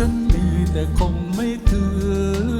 ฉันมีแต่คงไม่ถือ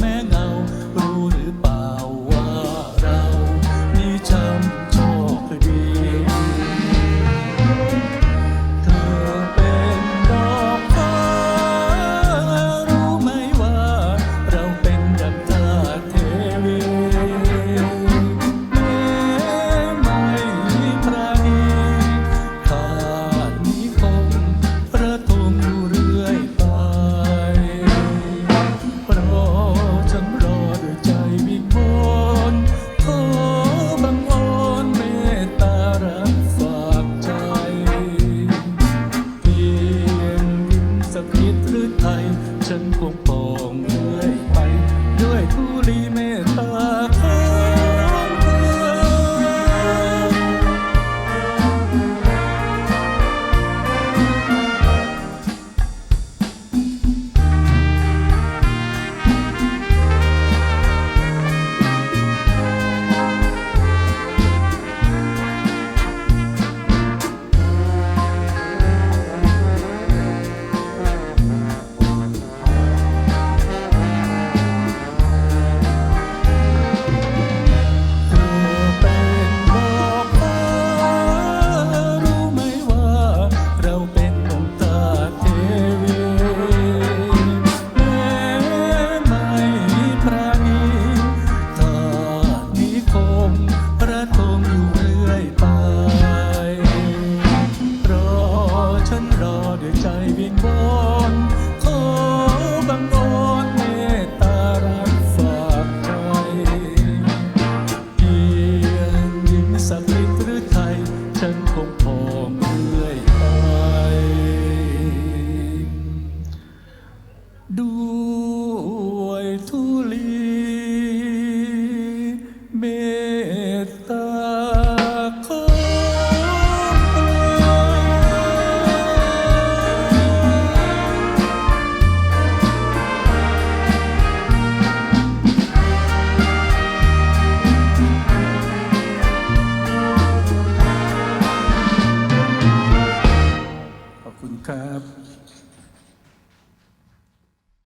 man. คิดหรือไทยฉันคง 山头 ครับ